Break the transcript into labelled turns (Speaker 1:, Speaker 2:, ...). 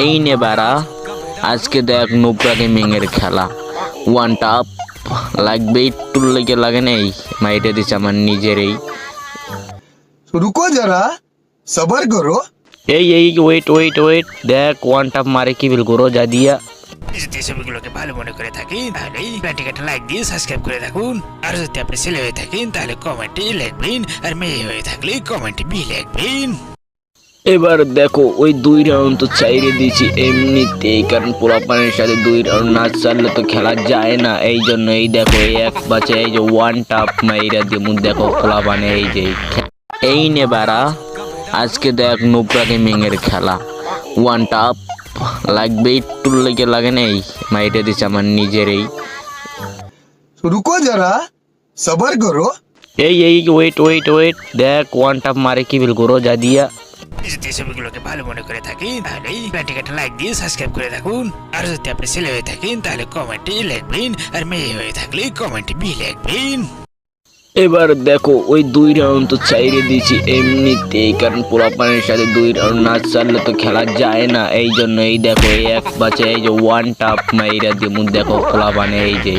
Speaker 1: এই নে বেড়া আজকে দেখ গেমিং গেমিংয়ের খেলা। ওয়ান টাপ লাগবে একটু লেগে লাগে নেই মাইটে দিচ্ছে আমার নিজেরই।
Speaker 2: রুকো যারা সবার করো।
Speaker 1: এই এই ওয়েট ওয়েট ওয়েট দেখ ওয়ান টাপ মারে কি বিল করো যা দিয়া।
Speaker 3: যদি ছবিগুলোকে ভালো মনে করে থাকেন তাহলে ব্যাটিকাটা লাইক দিয়ে সাবস্ক্রাইব করে থাকুন আর যদি আপনি ছেলে হয়ে থাকেন তাহলে কমেন্টে লিখবেন আর মেয়ে হয়ে থাকলে কমেন্টে বি লিখবেন।
Speaker 1: এবার দেখো ওই দুই রাউন্ড তো চাইরে দিয়েছি এমনিতেই কারণ পোলাপানের সাথে দুই রাউন্ড না চাললে তো খেলা যায় না। এই জন্য এই দেখো এই এক বাচ্চা এই যে ওয়ান টাপ মাইরা দিয়ে দেখো পোলাপানে এই যে এই নে বারা আজকে দেখ নুবরা গেমিংয়ের খেলা। ওয়ান টাপ লাগবে একটু লেগে লাগে না এই? মাইটা দিচ্ছে আমার নিজেরই।
Speaker 2: রুকো যারা সবার করো।
Speaker 1: এই এই ওয়েট ওয়েট ওয়েট দেখ ওয়ান টাপ মারে কি বিল করো যা দিয়া।
Speaker 3: যদি ছবিগুলোকে ভালো মনে করে থাকেন, তাহলে প্যাটিকাটা লাইক দিয়ে সাবস্ক্রাইব করে থাকুন আর যদি আপনি ছেলে হয়ে থাকেন, তাহলে কমেন্টে লিখবেন, আর মেয়ে হয়ে থাকলে কমেন্টে বি লিখবেন।
Speaker 1: এবার দেখো, ওই দুই রাউন্ড তো চাইরে দিয়েছি এমনিতেই, কারণ পোলাপানের সাথে দুই রাউন্ড না চাললে তো খেলা যায় না। এই জন্য এই দেখো, এই এক বাচ্চা এই যে ওয়ান টাপ মাইরা দিমু। দেখো পোলাপানে এই যে